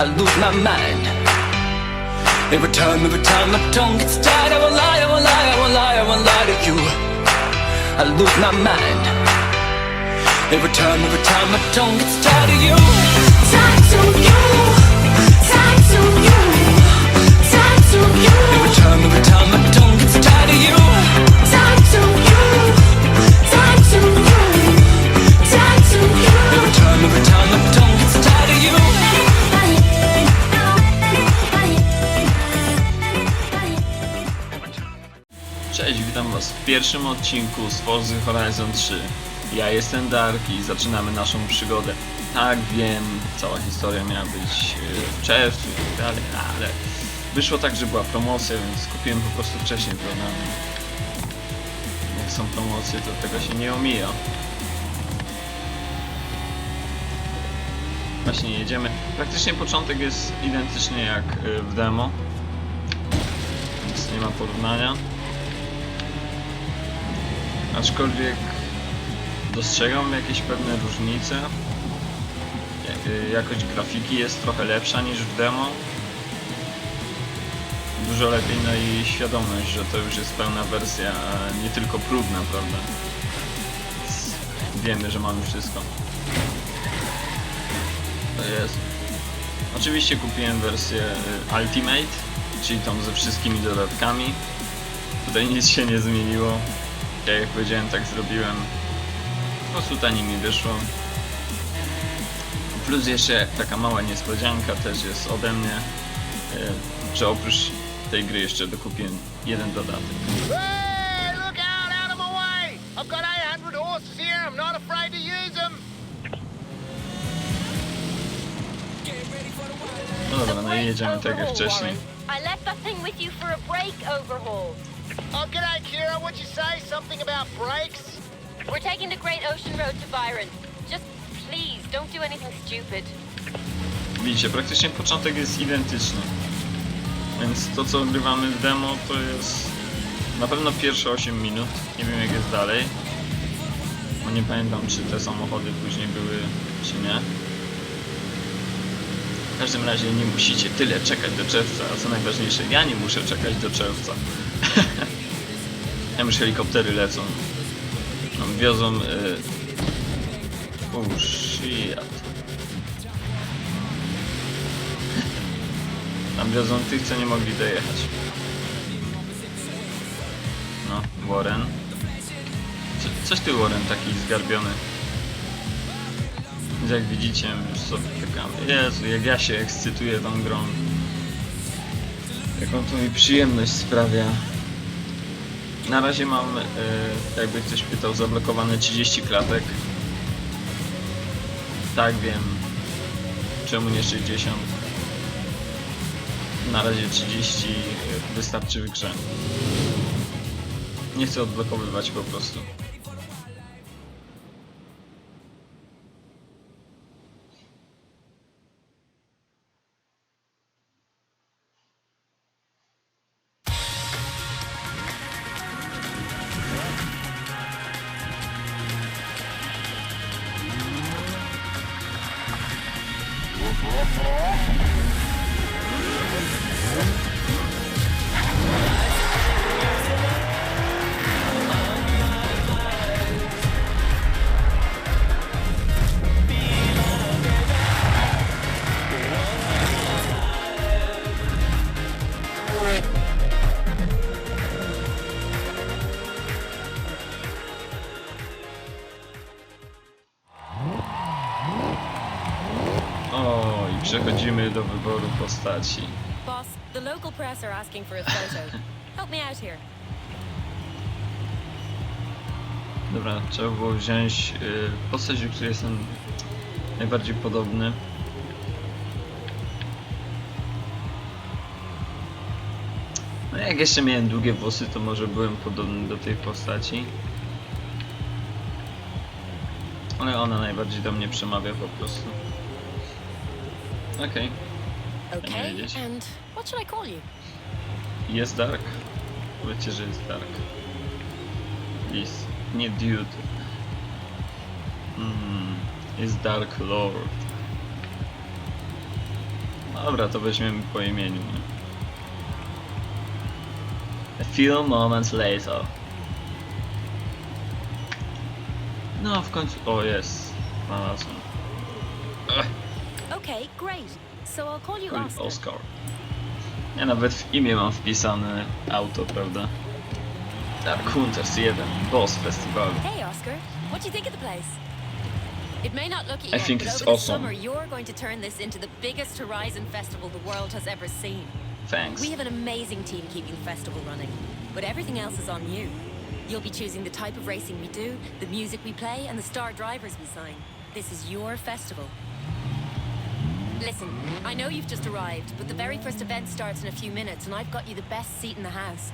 I lose my mind. Every time, every time my tongue gets tied, I will lie, I will lie, I will lie, I will lie to you. I lose my mind. Every time, every time my tongue gets tied of you. Time to you, time to you, time to you, Every time, every time my tongue gets tied of you. Was w pierwszym odcinku z Forza Horizon 3. Ja jestem Dark i zaczynamy naszą przygodę. Tak, wiem, cała historia miała być e, w czerwcu i tak dalej, ale wyszło tak, że była promocja, więc kupiłem po prostu wcześniej, prawda? Jak są promocje, to tego się nie omija. Właśnie jedziemy. Praktycznie początek jest identyczny jak e, w demo, więc nie ma porównania. Aczkolwiek dostrzegam jakieś pewne różnice. Ja- Jakość grafiki jest trochę lepsza niż w demo. Dużo lepiej, no i świadomość, że to już jest pełna wersja, a nie tylko próbna, prawda? Więc wiemy, że mamy wszystko. To jest. Oczywiście kupiłem wersję y, Ultimate, czyli tą ze wszystkimi dodatkami. Tutaj nic się nie zmieniło. Ja jak powiedziałem, tak zrobiłem. Po prostu taniej mi wyszło. Plus jeszcze taka mała niespodzianka też jest ode mnie, e, że oprócz tej gry jeszcze dokupiłem jeden dodatek. Hey, look out, out of my way! I've got 800 horses here, I'm not afraid to use them! No dobra, no i jedziemy tak jak wcześniej. I left that thing with you for a brake overhaul. Oh, g'day, Kira, what'd you say? Something about brakes? We're taking the Great Ocean Road to Byron. Just please, don't do anything stupid. Widzicie, praktycznie początek jest identyczny. Więc to co grywamy w demo to jest na pewno pierwsze 8 minut. Nie wiem jak jest dalej. Bo nie pamiętam czy te samochody później były czy nie. W każdym razie nie musicie tyle czekać do czerwca, a co najważniejsze, ja nie muszę czekać do czerwca. Tam już helikoptery lecą. No, wiozą... Y... Oh shit. Tam wiozą tych, co nie mogli dojechać. No, Warren. Co, coś ty Warren taki zgarbiony. Jak widzicie, już sobie czekamy. Jezu, jak ja się ekscytuję tą grą. Jaką to mi przyjemność sprawia. Na razie mam, e, jakby ktoś pytał, zablokowane 30 klatek. Tak, wiem. Czemu nie 60? Na razie 30 wystarczy w grze. Nie chcę odblokowywać po prostu. Przechodzimy do wyboru postaci. Boss, the local press are asking for a photo. Help me out here. Dobra, trzeba było wziąć y, postać, do której jestem najbardziej podobny. No jak jeszcze miałem długie włosy, to może byłem podobny do tej postaci. Ale ona najbardziej do mnie przemawia po prostu. Okej, Okay, wiedzieć. and what should I call you? jest Dark. Powiedzcie, że jest Dark. Please, nie Dude. Mm, jest Dark Lord. Dobra, to weźmiemy po imieniu. Nie? A few moments later. No, w końcu... O, jest. Znalazłem. Ech, Okay, great. So I'll call you Król Oscar. Oscar. Ja nawet w imię mam wpisane auto, prawda? Dark Hunters 1, boss festiwalu. Hey, Oscar. What do you think of the place? It may not look it I yet, think but it's over awesome. the summer you're going to turn this into the biggest Horizon festival the world has ever seen. Thanks. We have an amazing team keeping the festival running, but everything else is on you. You'll be choosing the type of racing we do, the music we play, and the star drivers we sign. This is your festival. Listen, I know you've just arrived, but the very first event starts in a few minutes, and I've got you the best seat in the house.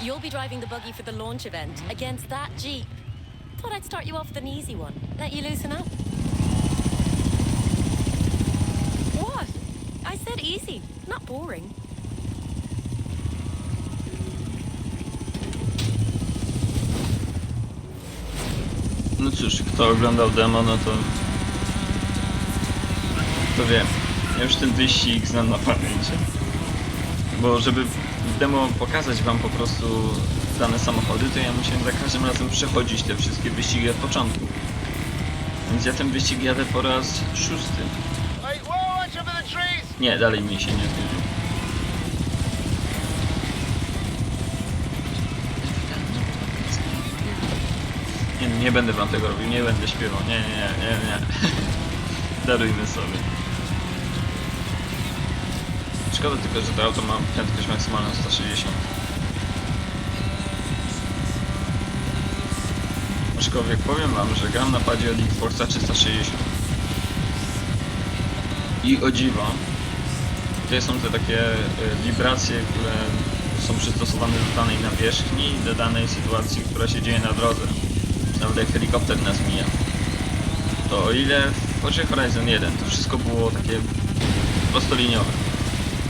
You'll be driving the buggy for the launch event against that Jeep. Thought I'd start you off with an easy one. Let you loosen up. Easy, not boring. No cóż, kto oglądał demo, no to... To wiem. Ja już ten wyścig znam na pamięć. Bo żeby w demo pokazać wam po prostu dane samochody, to ja musiałem za każdym razem przechodzić te wszystkie wyścigi od początku. Więc ja ten wyścig jadę po raz szósty. Nie, dalej mi się nie zgodził. Nie, nie będę wam tego robił, nie będę śpiewał, nie, nie, nie, nie, nie. Darujmy sobie. Szkoda tylko, że to auto ma prędkość maksymalną 160. Aczkolwiek powiem wam, że gram na padzie od Xboxa 360. I o dziwo, tutaj są te takie y, wibracje, które są przystosowane do danej nawierzchni do danej sytuacji, która się dzieje na drodze. Nawet jak helikopter nas mija. To o ile w Forza Horizon 1 to wszystko było takie prostoliniowe.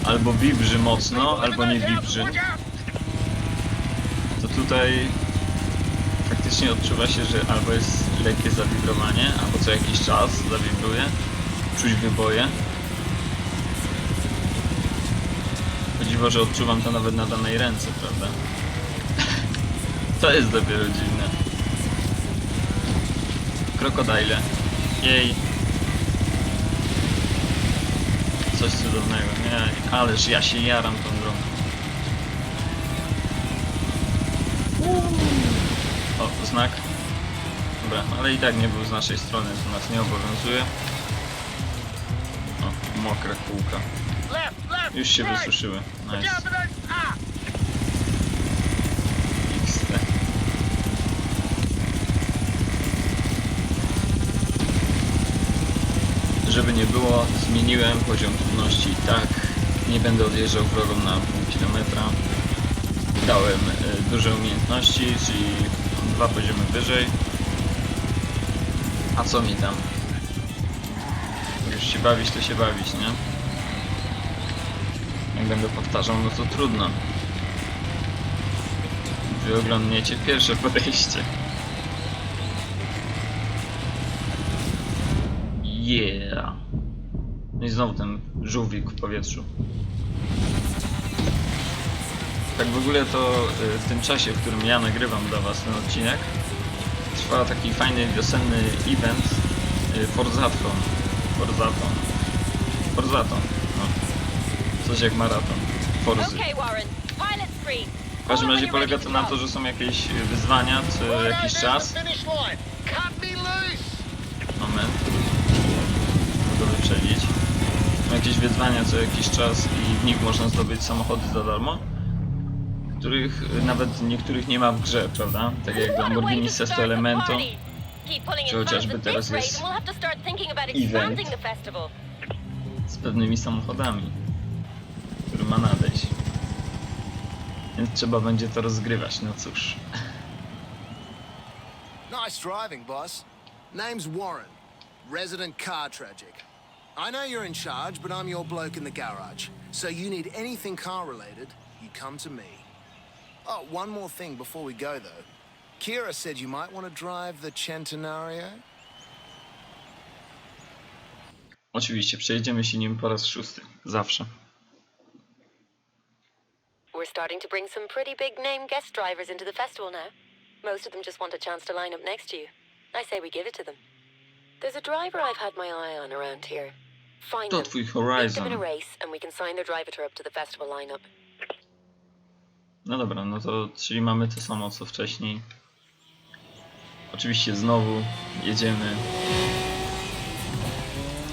Albo wibrzy mocno, albo nie wibrzy. To tutaj faktycznie odczuwa się, że albo jest lekkie zawibrowanie, albo co jakiś czas zawibruje. Czuć wyboje. Chodziło, że odczuwam to nawet na danej ręce, prawda? to jest dopiero dziwne. Krokodile. Jej. Coś cudownego. Nie, ależ ja się jaram tą grą. O, znak. Dobra, ale i tak nie był z naszej strony, to nas nie obowiązuje. O, mokre kółka. Już się wysuszyły. Nice. Żeby nie było, zmieniłem poziom trudności i tak. Nie będę odjeżdżał drogą na pół kilometra. Dałem e, duże umiejętności, czyli dwa poziomy wyżej. A co mi tam? Już się bawić, to się bawić, nie? Będę powtarzał, no to trudno. Wy oglądniecie pierwsze podejście. Yeah. No i znowu ten żółwik w powietrzu. Tak w ogóle to y, w tym czasie, w którym ja nagrywam dla was ten odcinek, trwa taki fajny wiosenny event y, Forzathon. Forzathon. Jak maraton. Forzy. Okay, Warren. Pilot free. W każdym razie polega to na to, że są jakieś wyzwania co jakiś czas. Moment. Mogę wyprzedzić. Są jakieś wyzwania co jakiś czas i w nich można zdobyć samochody za darmo. Których y, nawet niektórych nie ma w grze, prawda? Tak jak Lamborghini Sesto Elemento. Czy chociażby teraz jest event. z pewnymi samochodami, który ma nadejść. Więc trzeba będzie to rozgrywać, no cóż. Nice driving, boss. Name's Warren, resident car tragic. I know you're in charge, but I'm your bloke in the garage. So you need anything car related, you come to me. Oh, one more thing before we go, though. Kira said you might want to drive the Centenario. Oczywiście, przejedziemy się nim po raz szósty. Zawsze. We're starting to bring some pretty big name guest drivers into the festival now. Most of them just want a chance to line up next to you. I say we give it to them. There's a driver I've had my eye on around here. Find To twój Beat them in a Horizon. race and we can sign their driver up to the festival lineup. No dobra, no to czyli mamy to samo co wcześniej. Oczywiście znowu jedziemy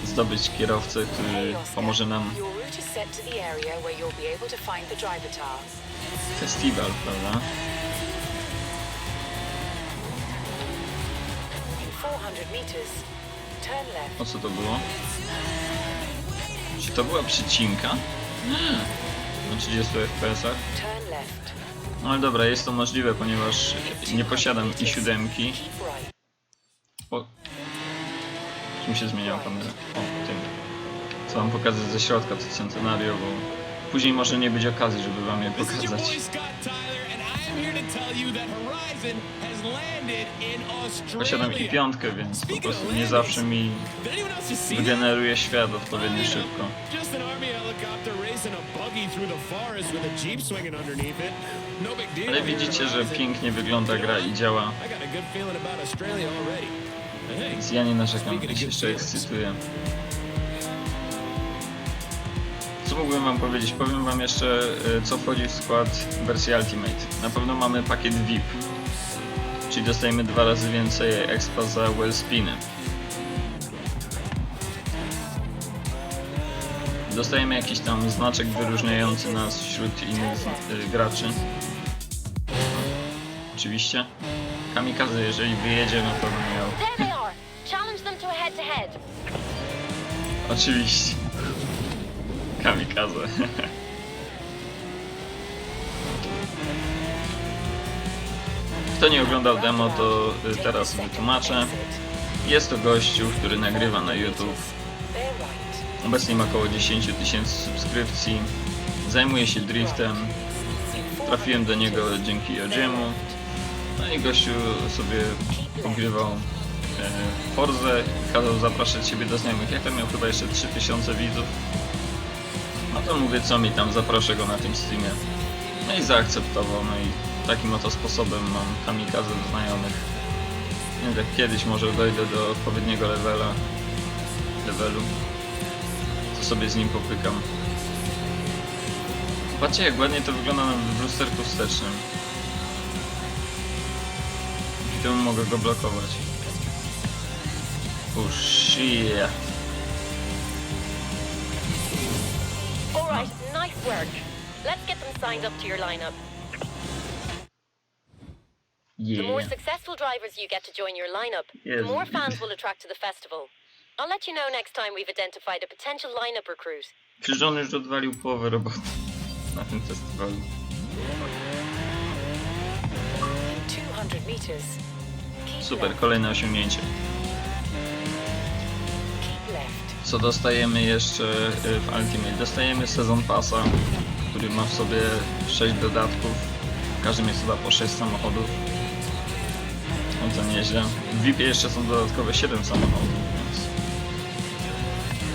zdobyć kierowcę, który pomoże nam route is set to the area where you'll be able to find the driver tower. festiwal, prawda? In 400 meters, turn left. O co to było? Czy to była przycinka? Na 30 FPS-ach? Turn left. No ale dobra, jest to możliwe, ponieważ nie posiadam i siódemki. O. Czym się zmieniała kamera? O, tym. Co wam pokazać ze środka, to centenario, bo później może nie być okazji, żeby wam je pokazać. Posiadam i piątkę, więc po prostu nie zawsze mi wygeneruje świat odpowiednio szybko. No. Ale widzicie, że pięknie wygląda gra i działa, więc ja nie narzekam się jeszcze ekscytuję. Co mógłbym wam powiedzieć? Powiem wam jeszcze, e, co wchodzi w skład wersji Ultimate. Na pewno mamy pakiet VIP, czyli dostajemy dwa razy więcej expa za wellspiny. Dostajemy jakiś tam znaczek wyróżniający nas wśród innych y, graczy. Oczywiście. Kamikaze, jeżeli wyjedzie, no to miał. There Kamikaze. Kto nie oglądał demo, to y, teraz wytłumaczę. Jest to gościu, który nagrywa na YouTube. Obecnie ma około 10 tysięcy subskrypcji. Zajmuje się driftem. Trafiłem do niego dzięki Jodziemu. No i gościu sobie pogrywał e, Forzę i kazał zapraszać siebie do znajomych. Jak tam miał chyba jeszcze 3000 widzów. To mówię, co mi tam, zaproszę go na tym streamie. No i zaakceptował, no i takim oto sposobem mam kamikaze do znajomych. Nie wiem, jak kiedyś może dojdę do odpowiedniego levela, levelu, to sobie z nim popykam. Patrzcie jak ładnie to wygląda na lusterku wstecznym. I temu mogę go blokować. Oh shit. Right, nice work. Let's get them signed up to your lineup. Yeah. The more successful drivers you get to join your lineup, yes. the more fans will attract to the festival. I'll let you know next time we've identified a potential lineup recruit. On już odwalił połowę roboty na tym festiwalu. 200 meters, Super, kolejne osiągnięcie. Co dostajemy jeszcze y, w Ultimate? Dostajemy sezon pasa, który ma w sobie 6 dodatków. W każdym jest chyba po 6 samochodów. No to nieźle. W VIP jeszcze są dodatkowe 7 samochodów, więc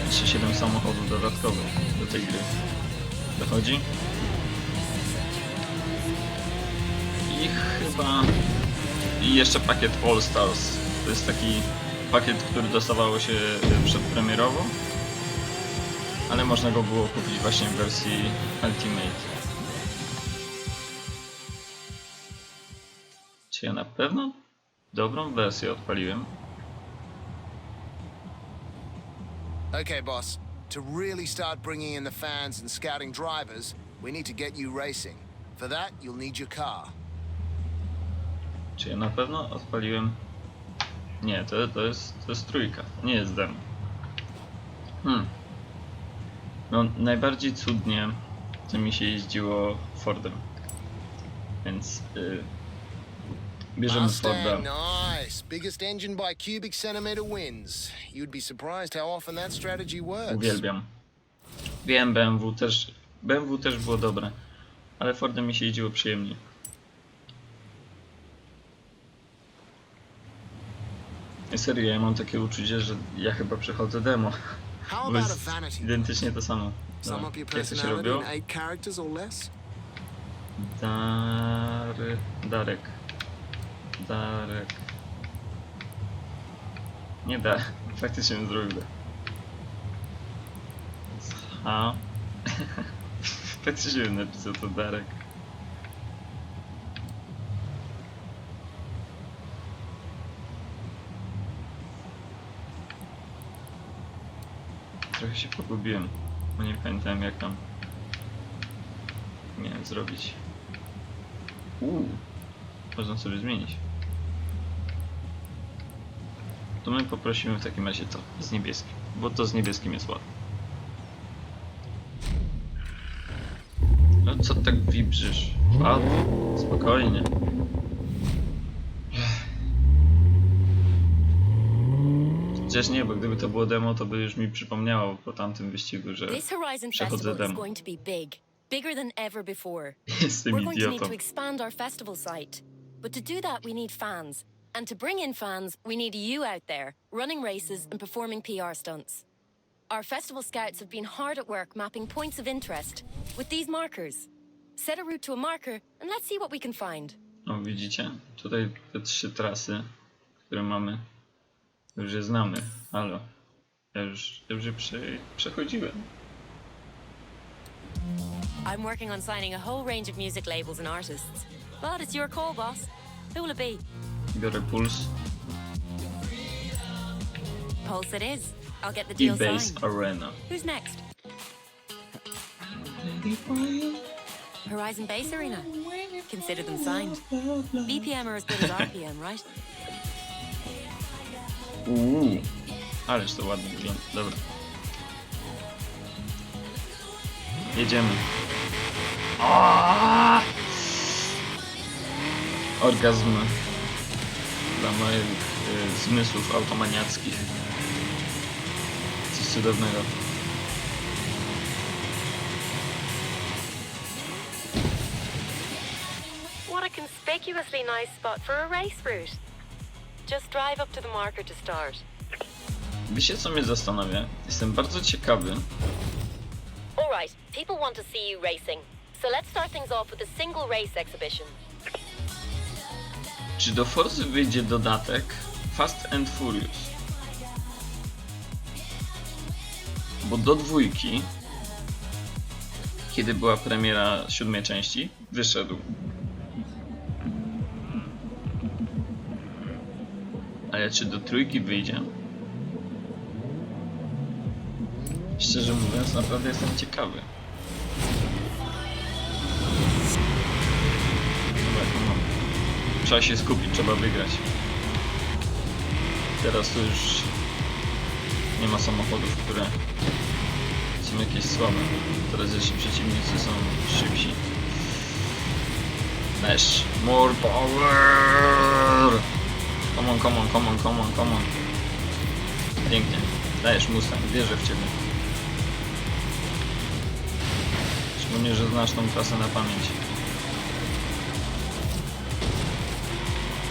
jeszcze 7 samochodów dodatkowych do tej gry dochodzi. I chyba... I jeszcze pakiet All Stars. To jest taki pakiet, który dostawało się y, przedpremierowo, ale można go było kupić właśnie w wersji Ultimate. Czy ja na pewno dobrą wersję odpaliłem? Okay, boss. To really start bringing in the fans and scouting drivers, we need to get you racing. For that, you'll need your car. Czy ja na pewno odpaliłem? Nie, to, to, jest, to jest trójka, nie jest demo. Hmm. No, najbardziej cudnie to mi się jeździło Fordem. Więc y, Bierzemy Forda. Nice. Biggest engine by cubic centimeter wins. You'd be surprised how often that strategy works. Uwielbiam. Wiem, BMW też, BMW też było dobre, ale Fordem mi się jeździło przyjemniej. I serio, ja mam takie uczucie, że ja chyba przechodzę demo. Bo jest identycznie to samo. Your Jak to się robiło? Dary... Darek. Darek. Nie da. Faktycznie bym zrobił to. H. Faktycznie bym napisał to Darek. Trochę się pogubiłem, bo nie pamiętałem jak tam miałem zrobić. Uuu, można sobie zmienić. To my poprosimy w takim razie to z niebieskim, bo to z niebieskim jest ładne. No co tak wibrzysz? Ładnie, spokojnie. Chociaż nie, bo gdyby to było demo, to by już mi przypomniało po tamtym wyścigu, że This Horizon przechodzę Festival is demo. going to be big. Bigger than ever before. Jestem We're going to need idiotą. to expand our festival site. But to do that, we need fans. And to bring in fans, we need you out there, running races and performing PR stunts. Our festival scouts have been hard at work mapping points of interest with these markers. Set a route to a marker and let's see what we can find. O, widzicie? Tutaj te trzy trasy, które mamy, już je znamy. Halo. Ja już, ja już je prze, przechodziłem. I'm working on signing a whole range of music labels and artists. But it's your call, boss. Who will it be? Biorę puls Pulse it is. I'll get the i deal Base signed. Arena. Who's next? Horizon Base Arena. Consider them signed. BPM are as good as RPM, right? Uuu. Ależ to ładnie wygląda. Dobra. Jedziemy. Aaaa! Orgazm dla moich y, zmysłów automaniackich. Coś cudownego. What a conspicuously nice spot for a race route. Just drive up to the marker to start. Wiecie co mnie zastanawia? Jestem bardzo ciekawy, All right, people want to see you racing. So let's start things off with a single race exhibition. czy do Forzy wyjdzie dodatek Fast and Furious. Bo do dwójki, kiedy była premiera siódmej części, wyszedł. Ale czy do trójki wyjdzie? Szczerze mówiąc, naprawdę jestem ciekawy. Trzeba się skupić, trzeba wygrać. Teraz to już nie ma samochodów, które są jakieś słabe. Teraz jeszcze przeciwnicy są szybsi. Dash. More power! Come on, come on, come on, come on, come on. Pięknie. Dajesz Mustang, wierzę w ciebie. Szczególnie, że znasz tą trasę na pamięć.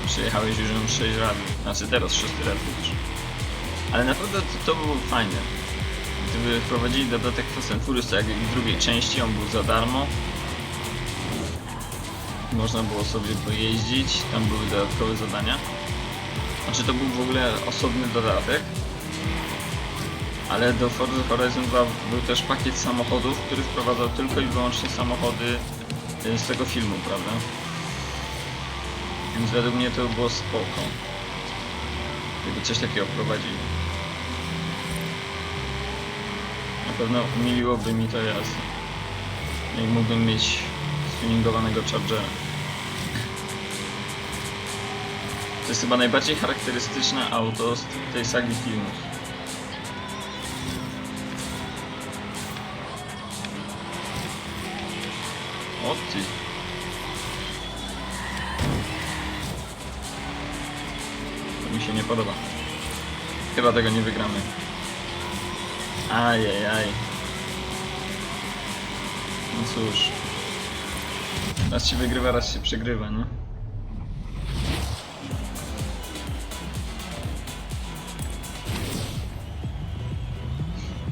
Przejechałeś już ją 6 razy. Znaczy teraz 6 razy już. Ale naprawdę to, to było fajne. Gdyby wprowadzili dodatek Fast and Furious, jak i w drugiej części, on był za darmo. Można było sobie pojeździć, tam były dodatkowe zadania. Znaczy to był w ogóle osobny dodatek. Ale do Forza Horizon 2 był też pakiet samochodów, który wprowadzał tylko i wyłącznie samochody y, z tego filmu, prawda? Więc według mnie to było spoko. Gdyby coś takiego wprowadzili. Na pewno umiliłoby mi to jazdę. I mógłbym mieć stuningowanego Chargera. To jest chyba najbardziej charakterystyczne auto z tej sagi filmów. O ty. podoba. Chyba tego nie wygramy. Ajajaj. No cóż. Raz się wygrywa, raz się przegrywa, nie?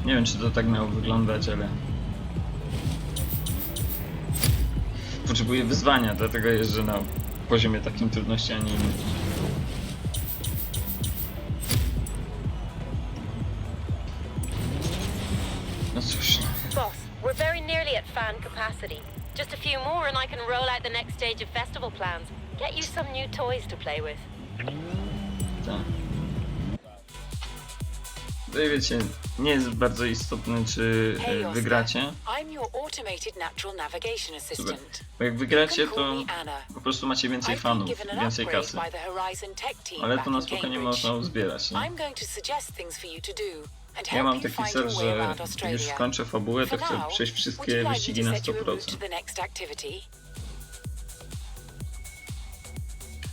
Nie wiem, czy to tak miało wyglądać, ale... Potrzebuję wyzwania, dlatego jeżdżę na poziomie takim trudności, a nie innym. No cóż, no. Boss, we're very nearly at fan capacity. Just a few more and I can roll out the next stage of festival plans. Get you some new toys to play with. Tak. I wiecie, nie jest bardzo istotne, czy e, wygracie. I'm your automated natural navigation Super. assistant. Bo jak wygracie, to po prostu macie więcej I've been fanów, given an więcej upgrade kasy. by the Horizon Tech team Ale back to na in spokojnie Cambridge. można uzbierać. Nie? I'm going to suggest things for you to do and Ja help mam you taki find cel, your way że around jak już Australia. skończę fabułę, to For chcę now, przejść would wszystkie you like me wyścigi na set you a route 100%. to the next activity?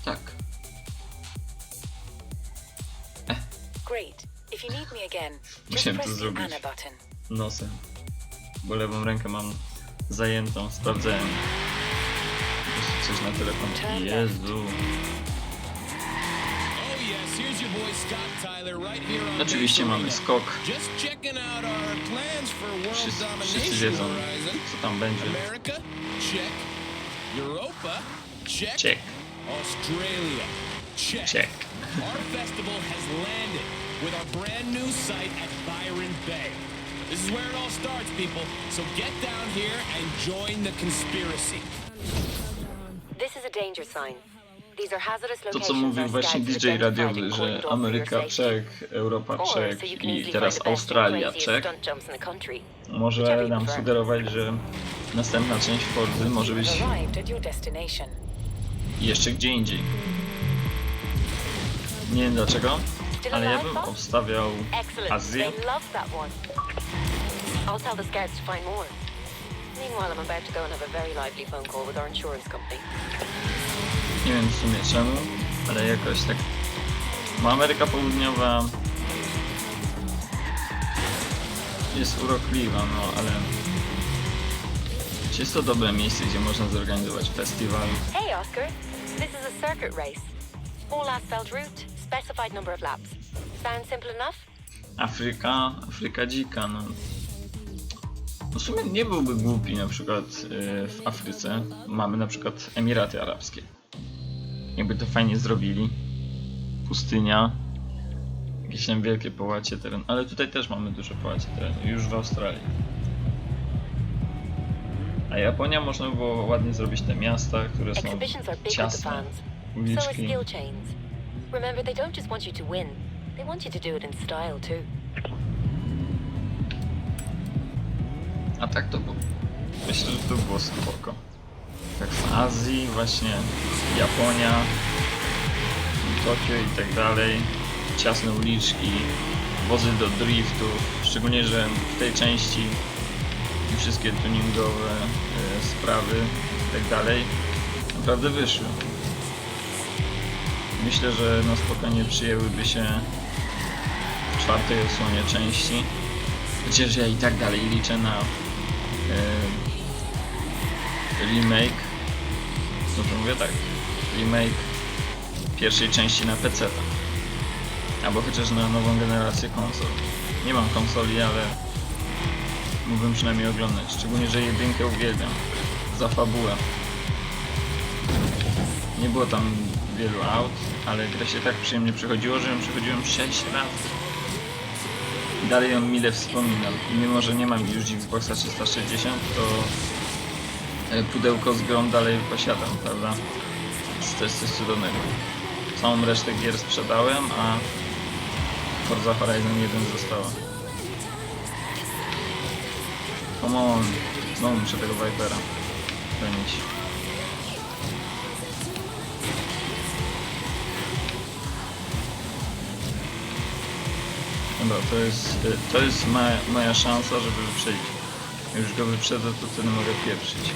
Tak. Great. Musiałem to zrobić. Nosem. Bo lewą rękę mam zajętą, sprawdzałem. Jeszcze Coś na telefonie. Jezu. Oh Oczywiście mamy skok. Our Wszyscy, wszyscy wiedzą, co tam będzie. America, check. Europa, with our brand new site at Byron Bay. This is where it all starts, people. So get down here and join the conspiracy. This is a danger sign. These are hazardous To locations co mówił właśnie DJ radiowy, że Ameryka czek, Europa can i teraz Australia country. Może nam sugerować, że następna część Forzy może być jeszcze gdzie indziej. Nie wiem dlaczego, Still ale ja alive, bym boss? obstawiał Excellent. Azję. They love that one. I'll tell the scouts to find more. Meanwhile, I'm about to go and have a very lively phone call with our insurance company. Nie wiem w sumie czemu, ale jakoś tak. No Ameryka Południowa jest urokliwa, no ale. Czy jest to dobre miejsce, gdzie można zorganizować festiwal? Hey, Oscar. This is a circuit race. All asphalt route, specified number of laps. Sound simple enough? Afryka, Afryka dzika, no. No w sumie nie byłby głupi na przykład y, w Afryce. Mamy na przykład Emiraty Arabskie. Jakby to fajnie zrobili. Pustynia. Jakieś tam wielkie połacie teren. Ale tutaj też mamy duże połacie terenu. Już w Australii. A Japonia można by było ładnie zrobić te miasta, które są ciasne. Uliczki. Remember, they don't just want you to win. They want you to do it in style, too. A tak to było. Myślę, że to było spoko. Tak w Azji, właśnie Japonia, Tokio i tak dalej. Ciasne uliczki, wozy do driftów. Szczególnie, że w tej części wszystkie tuningowe e, sprawy i tak dalej naprawdę wyszły. Myślę, że na spokojnie przyjęłyby się w czwartej odsłonie części. Chociaż ja i tak dalej liczę na e, remake. No to mówię tak. Remake pierwszej części na PC. Albo chociaż na nową generację konsol. Nie mam konsoli, ale mógłbym przynajmniej oglądać. Szczególnie, że jedynkę uwielbiam. Za fabułę. Nie było tam wielu aut, ale gra się tak przyjemnie przechodziło, że ją przechodziłem 6 razy. Dalej ją mile wspominam. I mimo, że nie mam już Xboxa 360, to e, pudełko z grą dalej posiadam, prawda? To jest coś cudownego. Całą resztę gier sprzedałem, a Forza Horizon 1 została. Come on. Znowu muszę tego Vipera gonić. Dobra, to jest, y, to jest moja, moja szansa, żeby wyprzedzić. Jak już go wyprzedzę, to wtedy mogę pieprzyć.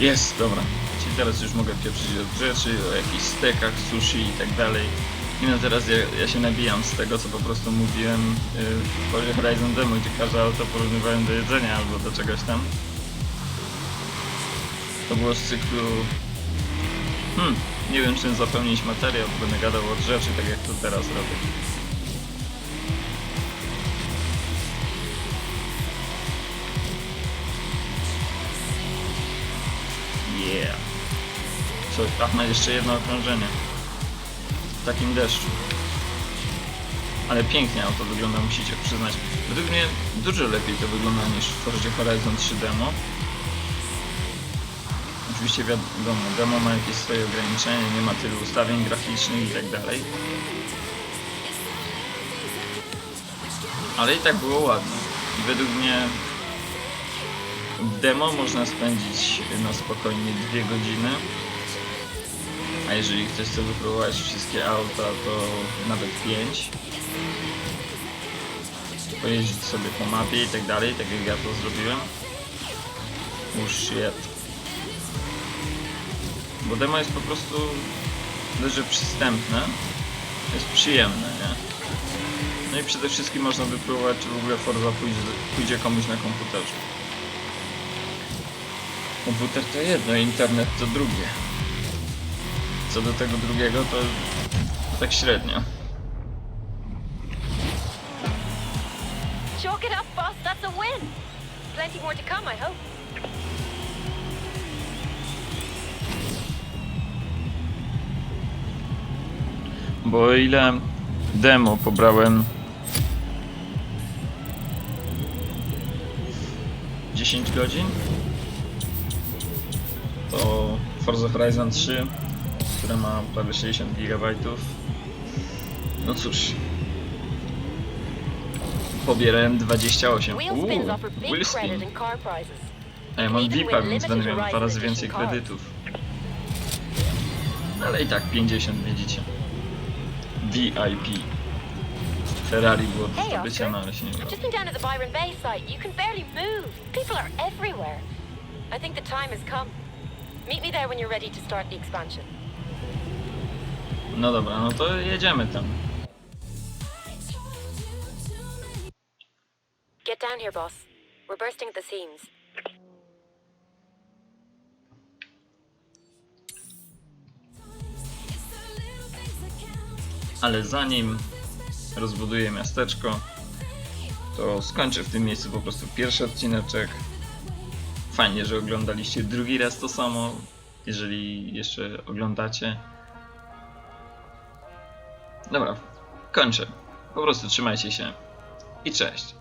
Jest, dobra. Czyli teraz już mogę pieprzyć od rzeczy, o jakichś stekach, sushi i tak dalej. I no teraz ja, ja się nabijam z tego, co po prostu mówiłem yy, w Horizon Demo, gdzie każde auto porównywałem do jedzenia albo do czegoś tam. To było z cyklu... Hmm, nie wiem czym zapełnić materiał, będę gadał od rzeczy, tak jak to teraz robię. Yeah. Co, ach, jeszcze jedno okrążenie. W takim deszczu. Ale pięknie auto wygląda, musicie przyznać. Według mnie dużo lepiej to wygląda niż w Forzie Horizon 3 demo. Oczywiście wiadomo, demo ma jakieś swoje ograniczenia, nie ma tylu ustawień graficznych i tak dalej. Ale i tak było ładne. Według mnie demo można spędzić na spokojnie dwie godziny. A jeżeli ktoś chce wypróbować wszystkie auta, to nawet 5. Pojeździć sobie po mapie i tak dalej, tak jak ja to zrobiłem. Uż shit. Bo demo jest po prostu że przystępne. Jest przyjemne, nie? No i przede wszystkim można wypróbować, czy w ogóle Forza pójdzie, pójdzie komuś na komputerze. Komputer to jedno, internet to drugie. Co do tego drugiego, to tak średnio. Chalk it up, boss. That's a win. Plenty more to come, I hope. Bo o ile demo pobrałem 10 godzin, to Forza Horizon 3, które ma prawie 60 GB, no cóż, pobierałem 28. Wheel Uuu, spins offer big wheel credit spin. in car prizes. A ja mam VIPa, więc będę miał dwa razy więcej kredytów. Ale i tak 50 widzicie. VIP. Ferrari do Hey, zdobycia, Oscar. no się nie udało. Just been down to the Byron Bay site. You can barely move. People are everywhere. I think the time has come. Meet me there when you're ready to start the expansion. No dobra, no to jedziemy tam. Get down here, boss. We're bursting at the seams. Ale zanim rozbuduję miasteczko, to skończę w tym miejscu po prostu pierwszy odcineczek. Fajnie, że oglądaliście drugi raz to samo, jeżeli jeszcze oglądacie. Dobra, kończę. Po prostu trzymajcie się i cześć.